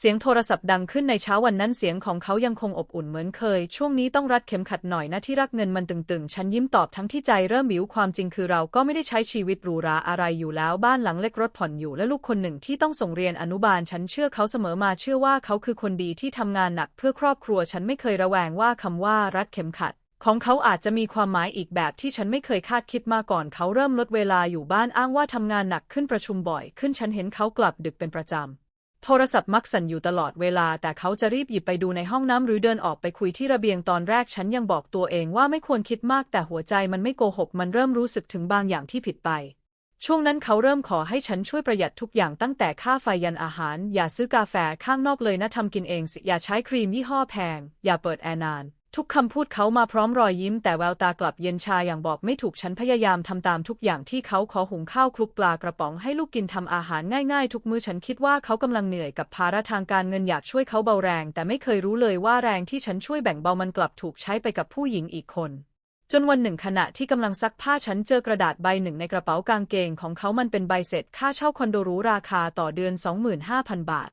เสียงโทรศัพท์ดังขึ้นในเช้าวันนั้นเสียงของเขายังคงอบอุ่นเหมือนเคย ช่วงนี้ต้องรัดเข็มขัดหน่อยนะที่รักเงินมันตึงๆ ฉันยิ้มตอบทั้งที่ใจเริ่มบิวความจริงคือเราก็ไม่ได้ใช้ชีวิตหรูหราอะไรอยู่แล้วบ้านหลังเล็กรถผ่อนอยู่ และลูกคนหนึ่งที่ต้องส่งเรียนอนุบาลฉันเชื่อเขาเสมอมาเชื่อว่าเขาคือคนดีที่ทำงานหนักเพื่อครอบครัวฉันไม่เคยระแวงว่าคำว่ารัดเข็มขัดของเขาอาจจะมีความหมายอีกแบบที่ฉันไม่เคยคาดคิดมาก่อน เขาเริ่มลดเวลาอยู่บ้านอ้างว่าทำงานหนักขึ้นประชุมบ่อย ขึ้นฉันเห็นเขากลับดึกเป็นประจำ โทรศัพท์มักสั่นอยู่ตลอดเวลา แต่เขาจะรีบหยิบไปดูในห้องน้ำหรือเดินออกไปคุยที่ระเบียงตอนแรกฉันยังบอกตัวเองว่าไม่ควรคิดมากแต่หัวใจมันไม่โกหก มันเริ่มรู้สึกถึงบางอย่างที่ผิดไป ช่วงนั้นเขาเริ่มขอให้ฉันช่วยประหยัดทุกอย่างตั้งแต่ค่าไฟยันอาหาร อย่าซื้อกาแฟข้างนอกเลยนะทำกินเองสิอย่าใช้ครีมยี่ห้อแพง อย่าเปิดแอร์นาน ทุกคำพูดเขามาพร้อมรอยยิ้มแต่แววตากลับเย็นชาอย่างบอกไม่ถูกฉันพยายามทำตามทุกอย่างที่เขาขอหุงข้าวคลุกปลากระป๋องให้ลูกกินทำอาหารง่ายๆ ทุกมื้อฉันคิดว่าเขากำลังเหนื่อยกับภาระทางการเงินอยากช่วยเขาเบาแรง แต่ไม่เคยรู้เลยว่าแรงที่ฉันช่วยแบ่งเบามันกลับถูกใช้ไปกับผู้หญิงอีกคน จนวันหนึ่งขณะที่กำลังซักผ้าฉันเจอกระดาษใบหนึ่งในกระเป๋ากางเกงของเขามันเป็นใบเสร็จค่าเช่าคอนโดรูราคาต่อเดือน25,000 บาท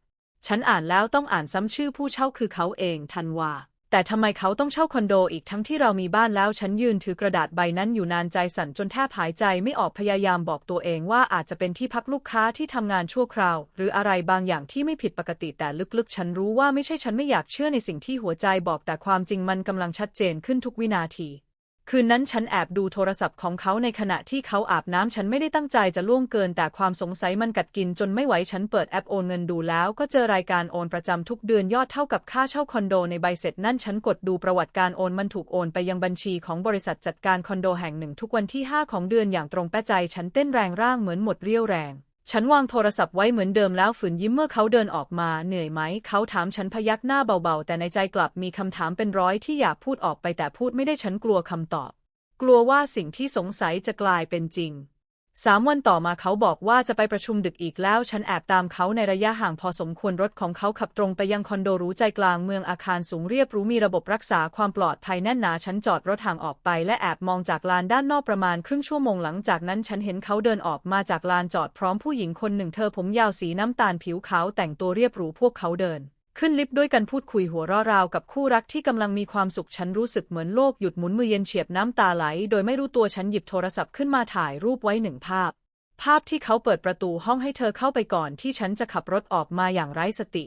ฉันอ่านแล้วต้องอ่านซ้ำชื่อผู้เช่าคือเขาเองทันวา แต่ทำไมเขาต้องเช่าคอนโดอีกทั้งที่เรามีบ้านแล้ว ฉันยืนถือกระดาษใบนั้นอยู่นานใจสั่นจนแทบหายใจไม่ออกพยายามบอกตัวเองว่าอาจจะเป็นที่พักลูกค้าที่ทำงานชั่วคราว หรืออะไรบางอย่างที่ไม่ผิดปกติแต่ลึกๆ ฉันรู้ว่าไม่ใช่ฉันไม่อยากเชื่อในสิ่งที่หัวใจบอกแต่ความจริงมันกำลังชัดเจนขึ้นทุกวินาที คืนนั้นฉันแอบดูโทรศัพท์ของเขาในขณะที่เขาอาบน้ำฉันไม่ได้ตั้งใจจะล่วงเกิน แต่ความสงสัยมันกัดกินจนไม่ไหวฉันเปิดแอปโอนเงินดูแล้วก็เจอรายการโอนประจำทุกเดือนยอดเท่ากับค่าเช่าคอนโดในใบเสร็จนั่นฉันกดดูประวัติการโอนมันถูกโอนไปยังบัญชีของบริษัทจัดการคอนโดแห่งหนึ่งทุกวันที่ 5 ของเดือนอย่างตรงแป้ใจฉันเต้นแรงร่างเหมือนหมดเรี่ยวแรง ฉันวางโทรศัพท์ไว้เหมือนเดิมแล้วฝืนยิ้มเมื่อเขาเดินออกมา เหนื่อยไหม เขาถามฉันพยักหน้าเบาๆ แต่ในใจกลับมีคำถามเป็นร้อยที่อยากพูดออกไปแต่พูดไม่ได้ฉันกลัวคำตอบ กลัวว่าสิ่งที่สงสัยจะกลายเป็นจริง สามวันต่อมาเขาบอกว่าจะไปประชุมดึกอีกแล้ว ฉันแอบตามเขาในระยะห่างพอสมควรรถของเขาขับตรงไปยังคอนโดหรูใจกลางเมืองอาคารสูงเรียบหรูมีระบบรักษาความปลอดภัยแน่นหนา ฉันจอดรถห่างออกไป และแอบมองจากลานด้านนอกประมาณครึ่งชั่วโมงหลังจากนั้น ฉันเห็นเขาเดินออกมาจากลานจอดพร้อมผู้หญิงคนหนึ่งเธอผมยาวสีน้ำตาลผิวขาวแต่งตัวเรียบหรูพวกเขาเดิน ขึ้นลิฟต์ด้วยกันพูดคุยหัวเราะราวกับคู่รักที่กำลังมีความสุขฉันรู้สึกเหมือนโลกหยุดหมุนมือเย็นเฉียบน้ำตาไหล โดยไม่รู้ตัวฉันหยิบโทรศัพท์ขึ้นมาถ่ายรูปไว้หนึ่งภาพ ภาพที่เขาเปิดประตูห้องให้เธอเข้าไปก่อนที่ฉันจะขับรถออกมาอย่างไร้สติ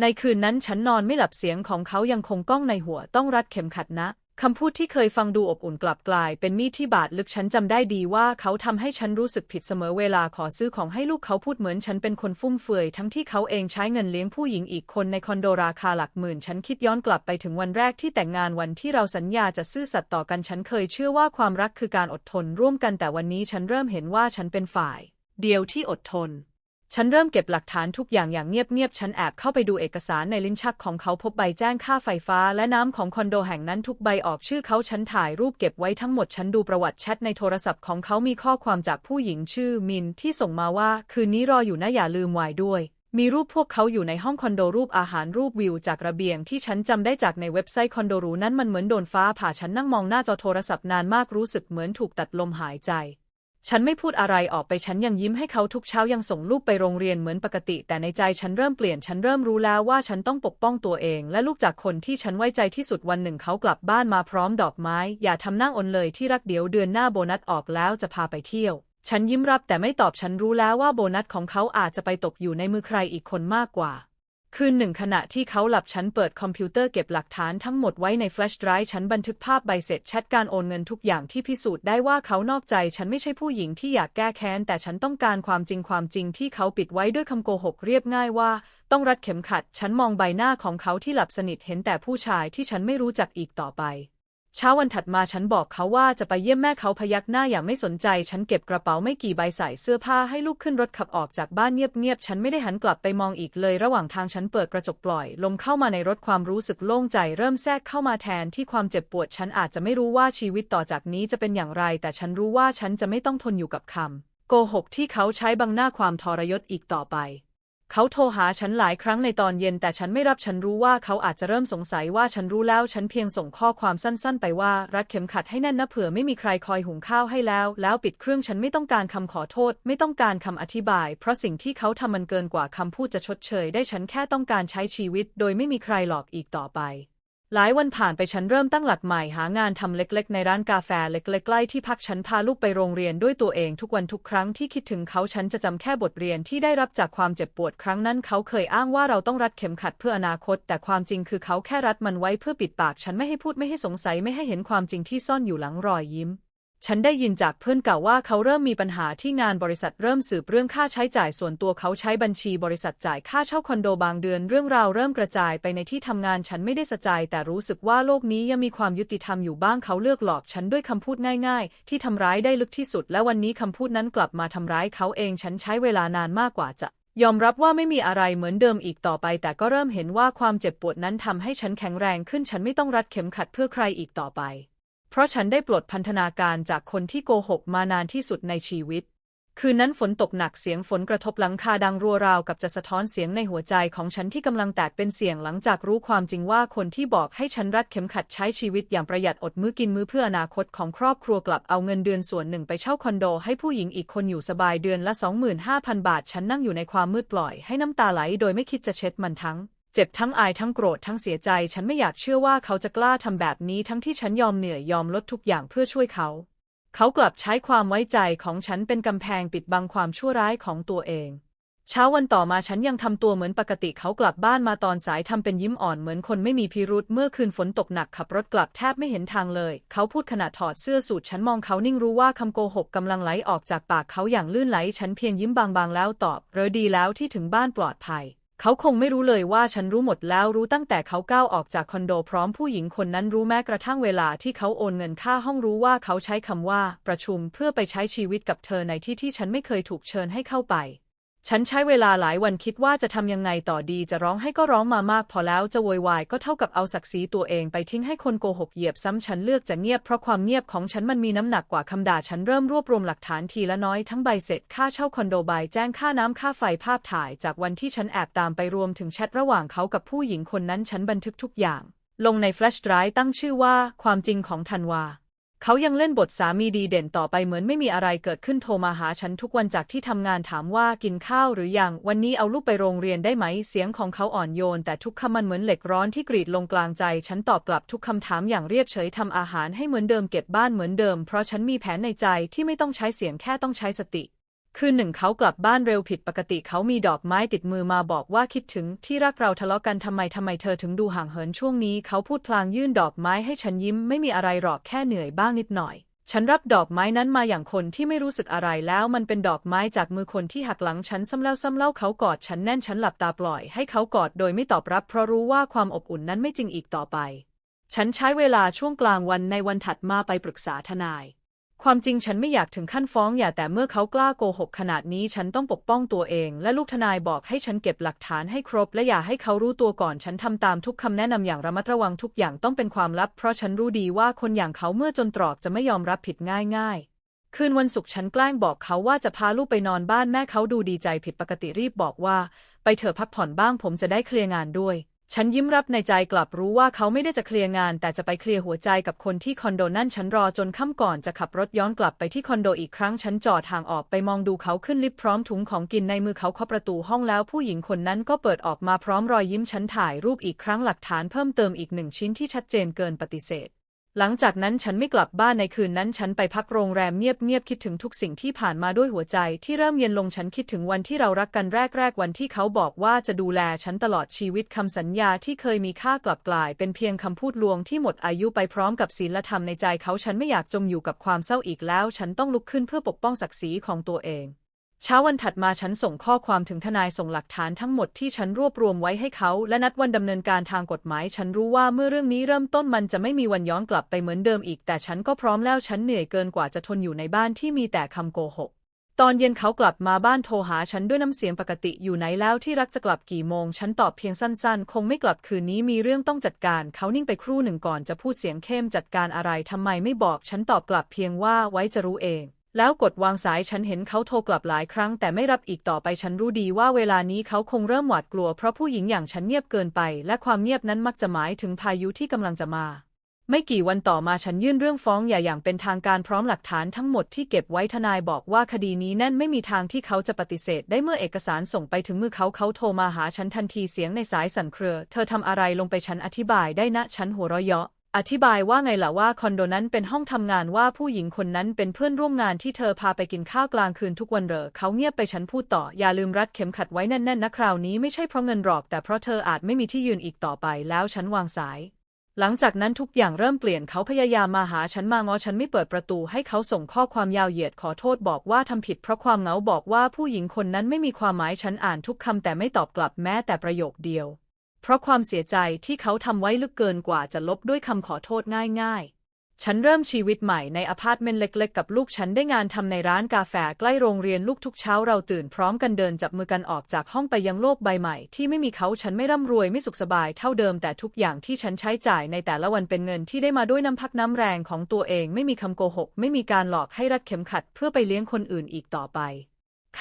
ในคืนนั้นฉันนอนไม่หลับเสียงของเขายังคงก้องในหัวต้องรัดเข็มขัดนะ คำพูดที่เคยฟังดูอบอุ่นกลับกลาย เป็นมีดที่บาดลึกฉันจำได้ดีว่าเขาทำให้ฉันรู้สึกผิดเสมอเวลาขอซื้อของให้ลูกเขาพูดเหมือนฉันเป็นคนฟุ่มเฟือยทั้งที่เขาเองใช้เงินเลี้ยงผู้หญิงอีกคนในคอนโดราคาหลักหมื่น ฉันคิดย้อนกลับไปถึงวันแรกที่แต่งงานวันที่เราสัญญาจะซื่อสัตย์ต่อกันฉันเคยเชื่อว่าความรักคือการอดทนร่วมกันแต่วันนี้ฉันเริ่มเห็นว่าฉันเป็นฝ่าย เดียวที่อดทน ฉันเริ่มเก็บหลักฐานทุกอย่างอย่างเงียบๆ ฉันแอบเข้าไปดูเอกสารในลิ้นชักของเขาพบใบแจ้งค่าไฟฟ้า และน้ำของคอนโดแห่งนั้นทุกใบออกชื่อเขา ฉันถ่ายรูปเก็บไว้ทั้งหมด ฉันดูประวัติแชทในโทรศัพท์ของเขามีข้อความจากผู้หญิงชื่อมินที่ส่งมาว่า คืนนี้รออยู่นะอย่าลืมไวน์ด้วย มีรูปพวกเขาอยู่ในห้องคอนโดรูปอาหารรูปวิวจากระเบียง ที่ฉันจำได้จากในเว็บไซต์คอนโดหรูนั้นมันเหมือนโดนฟ้าผ่าฉันนั่งมองหน้าจอโทรศัพท์นานมากรู้สึกเหมือนถูกตัดลมหายใจ ฉันไม่พูดอะไรออกไปฉันยังยิ้มให้เขาทุกเช้ายังส่งลูกไปโรงเรียนเหมือนปกติ แต่ในใจฉันเริ่มเปลี่ยนฉันเริ่มรู้แล้วว่าฉันต้องปกป้องตัวเอง และลูกจากคนที่ฉันไว้ใจที่สุดวันหนึ่งเขากลับบ้านมาพร้อมดอกไม้ อย่าทำหน้าอนเลยที่รักเดี๋ยวเดือนหน้าโบนัสออกแล้วจะพาไปเที่ยว ฉันยิ้มรับแต่ไม่ตอบฉันรู้แล้วว่าโบนัสของเขาอาจจะไปตกอยู่ในมือใครอีกคนมากกว่า คืนหนึ่งขณะที่เขาหลับฉันเปิดคอมพิวเตอร์เก็บหลักฐานทั้งหมดไว้ในแฟลชไดรฟ์ฉันบันทึกภาพใบเสร็จแชทการโอนเงินทุกอย่างที่พิสูจน์ได้ว่าเขานอกใจฉันไม่ใช่ผู้หญิงที่อยากแก้แค้น แต่ฉันต้องการความจริงความจริงที่เขาปิดไว้ด้วยคำโกหกเรียบง่ายว่า ต้องรัดเข็มขัด ฉันมองใบหน้าของเขาที่หลับสนิทเห็นแต่ผู้ชายที่ฉันไม่รู้จักอีกต่อไป เช้าวันถัดมาฉันบอกเขาว่าจะไปเยี่ยมแม่เขาพยักหน้าอย่างไม่สนใจ ฉันเก็บกระเป๋าไม่กี่ใบใส่เสื้อผ้าให้ลูกขึ้นรถขับออกจากบ้านเงียบๆ ฉันไม่ได้หันกลับไปมองอีกเลย ระหว่างทางฉันเปิดกระจกปล่อย ลมเข้ามาในรถความรู้สึกโล่งใจเริ่มแทรกเข้ามาแทนที่ความเจ็บปวด ฉันอาจจะไม่รู้ว่าชีวิตต่อจากนี้จะเป็นอย่างไร แต่ฉันรู้ว่าฉันจะไม่ต้องทนอยู่กับคำโกหกที่เขาใช้บังหน้าความทรยศอีกต่อไป เขาโทรหาฉันหลายครั้งในตอนเย็นแต่ฉันไม่รับฉันรู้ว่าเขาอาจจะเริ่มสงสัยว่าฉันรู้แล้วฉันเพียงส่งข้อความสั้นๆ ไปว่า รัดเข็มขัดให้แน่นนะเผื่อไม่มีใครคอยหุงข้าวให้แล้ว แล้วปิดเครื่องฉันไม่ต้องการคำขอโทษ ไม่ต้องการคำอธิบาย เพราะสิ่งที่เขาทำมันเกินกว่าคำพูดจะชดเชย ได้ฉันแค่ต้องการใช้ชีวิต โดยไม่มีใครหลอกอีกต่อไป หลายวันผ่านไปฉันเริ่มตั้งหลักใหม่หางานทำเล็กๆ ในร้านกาแฟเล็กๆใกล้ที่พักฉันพาลูกไปโรงเรียนด้วยตัวเองทุกวันทุกครั้งที่คิดถึงเขาฉันจะจำแค่บทเรียนที่ได้รับจากความเจ็บปวดครั้งนั้นเขาเคยอ้างว่าเราต้องรัดเข็มขัดเพื่ออนาคต แต่ความจริงคือเขาแค่รัดมันไว้เพื่อปิดปาก ฉันไม่ให้พูดไม่ให้สงสัยไม่ให้เห็นความจริงที่ซ่อนอยู่หลังรอยยิ้ม ฉันได้ยินจากเพื่อนเก่าว่าเขาเริ่มมีปัญหาที่งานบริษัทเริ่มสืบเรื่องค่าใช้จ่ายส่วนตัวเขาใช้บัญชีบริษัทจ่ายค่าเช่าคอนโดบางเดือนเรื่องราวเริ่มกระจายไปในที่ทำงานฉันไม่ได้สะใจแต่รู้สึกว่าโลกนี้ยังมีความยุติธรรมอยู่บ้างเขาเลือกหลอกฉันด้วยคำพูดง่ายๆ ที่ทำร้ายได้ลึกที่สุด และวันนี้คำพูดนั้นกลับมาทำร้ายเขาเองฉันใช้เวลานานมากกว่าจะยอมรับว่าไม่มีอะไรเหมือนเดิมอีกต่อไป แต่ก็เริ่มเห็นว่าความเจ็บปวดนั้นทำให้ฉันแข็งแรงขึ้น ฉันไม่ต้องรัดเข็มขัดเพื่อใครอีกต่อไป ราะฉันได้ปลดพันธนาการจากคนที่โกหกมานานที่สุดในชีวิต คืนนั้นฝนตกหนักเสียงฝนกระทบหลังคาดังรัวราวกับจะสะท้อนเสียงในหัวใจของฉันที่กำลังแตกเป็นเสียงหลังจากรู้ความจริงว่าคนที่บอกให้ฉันรัดเข็มขัดใช้ชีวิตอย่างประหยัดอดมื้อกินมื้อเพื่ออนาคตของครอบครัวกลับเอาเงินเดือนส่วนหนึ่งไปเช่าคอนโดให้ผู้หญิงอีกคนอยู่สบายเดือนละ 25,000 บาท ฉันนั่งอยู่ในความมืดปล่อยให้น้ำตาไหลโดยไม่คิดจะเช็ดมันทั้ง เจ็บทั้งอายทั้งโกรธทั้งเสียใจ ฉันไม่อยากเชื่อว่าเขาจะกล้าทำแบบนี้ทั้งที่ฉันยอมเหนื่อยยอมลดทุกอย่างเพื่อช่วยเขา เขากลับใช้ความไว้ใจของฉันเป็นกำแพงปิดบังความชั่วร้ายของตัวเอง เช้าวันต่อมาฉันยังทำตัวเหมือนปกติเขากลับบ้านมาตอนสายทำเป็นยิ้มอ่อนเหมือนคนไม่มีพิรุษเมื่อคืนฝนตกหนักขับรถกลับแทบไม่เห็นทางเลย เขาพูดขณะถอดเสื้อสูทฉันมองเขานิ่งรู้ว่าคำโกหกกำลังไหลออกจากปากเขาอย่างลื่นไหล ฉันเพียงยิ้มบางๆแล้วตอบเรอดีแล้วที่ถึงบ้านปลอดภัย เขาคงไม่รู้เลยว่าฉันรู้หมดแล้วรู้ตั้งแต่เขาก้าวออกจากคอนโดพร้อมผู้หญิงคนนั้นรู้แม้กระทั่งเวลาที่เขาโอนเงินค่าห้องรู้ว่าเขาใช้คำว่า ประชุมเพื่อไปใช้ชีวิตกับเธอในที่ที่ฉันไม่เคยถูกเชิญให้เข้าไป ฉันใช้เวลาหลายวันคิดว่าจะทำยังไงต่อดีจะร้องให้ก็ร้องมามากพอแล้วจะโวยวายก็เท่ากับเอาศักดิ์ศรีตัวเองไปทิ้งให้คนโกหกเหยียบซ้ำฉันเลือกจะเงียบเพราะความเงียบของฉันมันมีน้ำหนักกว่าคำด่าฉันเริ่มรวบรวมหลักฐานทีละน้อยทั้งใบเสร็จค่าเช่าคอนโดใบแจ้งค่าน้ำค่าไฟภาพถ่าย จากวันที่ฉันแอบตามไปรวมถึงแชทระหว่างเขากับผู้หญิงคนนั้นฉันบันทึกทุกอย่าง ลงในแฟลชไดรฟ์ตั้งชื่อว่า ความจริงของธันวา เขายังเล่นบทสามีดีเด่นต่อไปเหมือนไม่มีอะไรเกิดขึ้นโทรมาหาฉันทุกวันจากที่ทำงานถามว่ากินข้าวหรือยัง วันนี้เอาลูกไปโรงเรียนได้ไหมเสียงของเขาอ่อนโยน แต่ทุกคำมันเหมือนเหล็กร้อนที่กรีดลงกลางใจ ฉันตอบกลับทุกคำถามอย่างเรียบเฉยทำอาหารให้เหมือนเดิมเก็บบ้านเหมือนเดิม เพราะฉันมีแผนในใจที่ไม่ต้องใช้เสียงแค่ต้องใช้สติ คืนหนึ่งเขากลับบ้านเร็วผิดปกติเขามีดอกไม้ติดมือมาบอกว่าคิดถึงที่รักเราทะเลาะกันทำไมทำไมเธอถึงดูห่างเหินช่วงนี้ เขาพูดพลางยื่นดอกไม้ให้ฉันยิ้มไม่มีอะไรหรอกแค่เหนื่อยบ้างนิดหน่อย ฉันรับดอกไม้นั้นมาอย่างคนที่ไม่รู้สึกอะไรแล้วมันเป็นดอกไม้จากมือคนที่หักหลังฉันซ้ำแล้วซ้ำเล่าเขากอดฉันแน่นฉันหลับตาปล่อยให้เขากอดโดยไม่ตอบรับ เพราะรู้ว่าความอบอุ่นนั้นไม่จริงอีกต่อไป ฉันใช้เวลาช่วงกลางวันในวันถัดมาไปปรึกษาทนาย ความจริงฉันไม่อยากถึงขั้นฟ้องหย่าแต่เมื่อเขากล้าโกหกขนาดนี้ฉันต้องปกป้องตัวเอง และลูกทนายบอกให้ฉันเก็บหลักฐานให้ครบ และอย่าให้เขารู้ตัวก่อนฉันทำตามทุกคำแนะนำอย่างระมัดระวังทุกอย่างต้องเป็นความลับ เพราะฉันรู้ดีว่าคนอย่างเขาเมื่อจนตรอกจะไม่ยอมรับผิดง่ายๆ คืนวันศุกร์ฉันแกล้งบอกเขาว่าจะพาลูกไปนอนบ้านแม่เขาดูดีใจผิดปกติรีบบอกว่า ไปเถอะพักผ่อนบ้างผมจะได้เคลียร์งานด้วย ฉันยิ้มรับในใจกลับรู้ว่าเขาไม่ได้จะเคลียร์งาน แต่จะไปเคลียร์หัวใจกับคนที่คอนโดนั่นฉันรอจนค่ำก่อนจะขับรถย้อนกลับไปที่คอนโดอีกครั้ง ฉันจอดห่างออกไปมองดูเขาขึ้นลิฟต์พร้อมถุงของกินในมือเขาเคาะประตูห้องแล้วผู้หญิงคนนั้นก็เปิดออกมาพร้อมรอยยิ้มฉันถ่ายรูปอีกครั้งหลักฐานเพิ่มเติมอีกหนึ่งชิ้นที่ชัดเจนเกินปฏิเสธ หลังจากนั้นฉันไม่กลับบ้านในคืนนั้นฉันไปพักโรงแรมเงียบๆคิดถึงทุกสิ่งที่ผ่านมาด้วยหัวใจ ที่เริ่มเย็นลงฉันคิดถึงวันที่เรารักกันแรก ๆ วันที่เขาบอกว่าจะดูแลฉันตลอดชีวิตคำสัญญาที่เคยมีค่ากลับกลาย เป็นเพียงคำพูดลวงที่หมดอายุไปพร้อมกับศีลธรรมในใจเขาฉันไม่อยากจมอยู่กับความเศร้าอีกแล้ว ฉันต้องลุกขึ้นเพื่อปกป้องศักดิ์ศรีของตัวเอง เช้าวันถัดมาฉันส่งข้อความถึงทนายส่งหลักฐานทั้งหมดที่ฉันรวบรวมไว้ให้เขา และนัดวันดำเนินการทางกฎหมาย ฉันรู้ว่าเมื่อเรื่องนี้เริ่มต้นมันจะไม่มีวันย้อนกลับไปเหมือนเดิมอีก แต่ฉันก็พร้อมแล้วฉันเหนื่อยเกินกว่าจะทนอยู่ในบ้านที่มีแต่คำโกหกตอนเย็นเขากลับมาบ้านโทรหาฉันด้วยน้ำเสียงปกติอยู่ไหนแล้วที่รักจะกลับกี่โมง ฉันตอบเพียงสั้นๆ คงไม่กลับคืนนี้มีเรื่องต้องจัดการ เขานิ่งไปครู่หนึ่งก่อนจะพูดเสียงเข้มจัดการอะไรทำไมไม่บอก ฉันตอบกลับเพียงว่าไว้จะรู้เอง แล้วกดวางสายฉันเห็นเขาโทรกลับหลายครั้งแต่ไม่รับอีกต่อไปฉันรู้ดีว่าเวลานี้เขาคงเริ่มหวาดกลัวเพราะผู้หญิงอย่างฉันเงียบเกินไป และความเงียบนั้นมักจะหมายถึงพายุที่กำลังจะมา ไม่กี่วันต่อมาฉันยื่นเรื่องฟ้องหย่าอย่างเป็นทางการพร้อมหลักฐานทั้งหมดที่เก็บไว้ทนายบอกว่าคดีนี้แน่นไม่มีทางที่เขาจะปฏิเสธ ได้เมื่อเอกสารส่งไปถึงมือเขาเขาโทรมาหาฉันทันทีเสียงในสายสั่นเครือ เธอทำอะไรลงไปฉันอธิบายได้นะฉันหัวเราะเยาะ อธิบายว่าไงล่ะว่าคอนโดนั้นเป็นห้องทำงานว่าผู้หญิงคนนั้นเป็นเพื่อนร่วมงานที่เธอพาไปกินข้าวกลางคืนทุกวันเหรอเขาเงียบไปฉันพูดต่อ อย่าลืมรัดเข็มขัดไว้แน่นๆนะคราวนี้ไม่ใช่เพราะเงินหรอก แต่เพราะเธออาจไม่มีที่ยืนอีกต่อไปแล้วฉันวางสาย หลังจากนั้นทุกอย่างเริ่มเปลี่ยนเขาพยายามมาหาฉันมางอฉันไม่เปิดประตูให้เขาส่งข้อความยาวเหยียดขอโทษบอกว่าทำผิดเพราะความเหงาบอกว่าผู้หญิงคนนั้นไม่มีความหมายฉันอ่านทุกคำแต่ไม่ตอบกลับแม้แต่ประโยคเดียว เพราะความเสียใจที่เขาทำไว้ลึกเกินกว่าจะลบด้วยคำขอโทษง่ายๆ ฉันเริ่มชีวิตใหม่ในอพาร์ตเมนต์เล็กๆ กับลูกฉันได้งานทำในร้านกาแฟใกล้โรงเรียนลูกทุกเช้าเราตื่นพร้อมกันเดินจับมือกันออกจากห้องไปยังโลกใบใหม่ ที่ไม่มีเขาฉันไม่ร่ำรวยไม่สุขสบายเท่าเดิมแต่ทุกอย่างที่ฉันใช้จ่ายในแต่ละวันเป็นเงินที่ได้มาด้วยน้ำพักน้ำแรงของตัวเองไม่มีคำโกหก ไม่มีการหลอกให้รัดเข็มขัด เพื่อไปเลี้ยงคนอื่นอีกต่อไป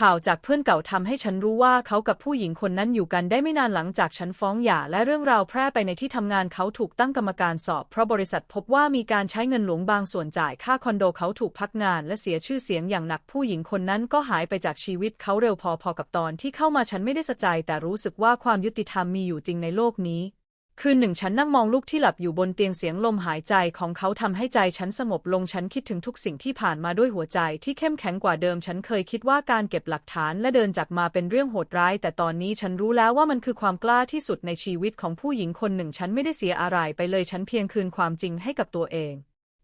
ข่าวจากเพื่อนเก่าทำให้ฉันรู้ว่าเขากับผู้หญิงคนนั้นอยู่กันได้ไม่นานหลังจากฉันฟ้องหย่าและเรื่องราวแพร่ไปในที่ทำงานเขาถูกตั้งกรรมการสอบ เพราะบริษัทพบว่ามีการใช้เงินหลวงบางส่วนจ่ายค่าคอนโดเขาถูกพักงานและเสียชื่อเสียงอย่างหนักผู้หญิงคนนั้นก็หายไปจากชีวิตเขาเร็วพอๆกับตอนที่เข้ามาฉันไม่ได้สะใจแต่รู้สึกว่าความยุติธรรมมีอยู่จริงในโลกนี้ คืนหนึ่งฉันนั่งมองลูกที่หลับอยู่บนเตียงเสียงลมหายใจของเขาทำให้ใจฉันสงบลงฉันคิดถึงทุกสิ่งที่ผ่านมาด้วยหัวใจที่เข้มแข็งกว่าเดิมฉันเคยคิดว่าการเก็บหลักฐานและเดินจากมาเป็นเรื่องโหดร้าย แต่ตอนนี้ฉันรู้แล้วว่ามันคือความกล้าที่สุดในชีวิตของผู้หญิงคนหนึ่ง ฉันไม่ได้เสียอะไรไปเลยฉันเพียงคืนความจริงให้กับตัวเอง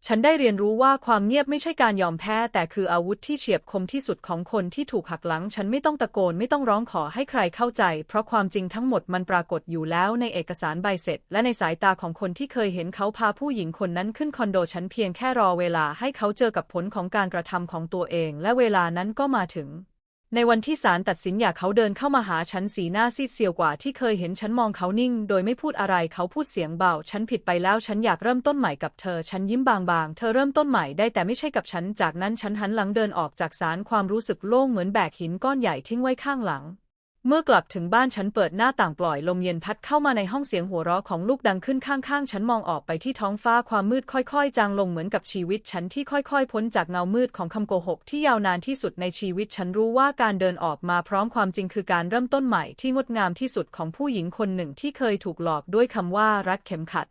ฉันได้เรียนรู้ว่าความเงียบไม่ใช่การยอมแพ้ แต่คืออาวุธที่เฉียบคมที่สุดของคนที่ถูกหักหลัง ฉันไม่ต้องตะโกนไม่ต้องร้องขอให้ใครเข้าใจ เพราะความจริงทั้งหมดมันปรากฏอยู่แล้วในเอกสารใบเสร็จ และในสายตาของคนที่เคยเห็นเขาพาผู้หญิงคนนั้นขึ้นคอนโด ฉันเพียงแค่รอเวลาให้เขาเจอกับผลของการกระทำของตัวเอง และเวลานั้นก็มาถึง ในวันที่ศาลตัดสินอย่าเขาเดินเข้ามาหาฉันสีหน้าซีดเซียวกว่าที่เคยเห็นฉันมองเขานิ่ง โดยไม่พูดอะไรเขาพูดเสียงเบา ฉันผิดไปแล้ว ฉันอยากเริ่มต้นใหม่กับเธอ ฉันยิ้มบางๆ เธอเริ่มต้นใหม่ได้แต่ไม่ใช่กับฉัน จากนั้นฉันหันหลังเดินออกจากศาลความรู้สึกโล่งเหมือนแบกหินก้อนใหญ่ทิ้งไว้ข้างหลัง เมื่อกลับถึงบ้านฉันเปิดหน้าต่างปล่อยลมเย็นพัดเข้ามาในห้องเสียงหัวเราะของลูกดังขึ้นข้างๆ ฉันมองออกไปที่ท้องฟ้าความมืดค่อยๆ จางลงเหมือนกับชีวิตฉันที่ค่อยๆ พ้นจากเงามืดของคำโกหกที่ยาวนานที่สุดในชีวิตฉันรู้ว่าการเดินออกมาพร้อมความจริงคือการเริ่มต้นใหม่ที่งดงามที่สุดของผู้หญิงคนหนึ่งที่เคยถูกหลอกด้วยคำว่ารัดเข็มขัด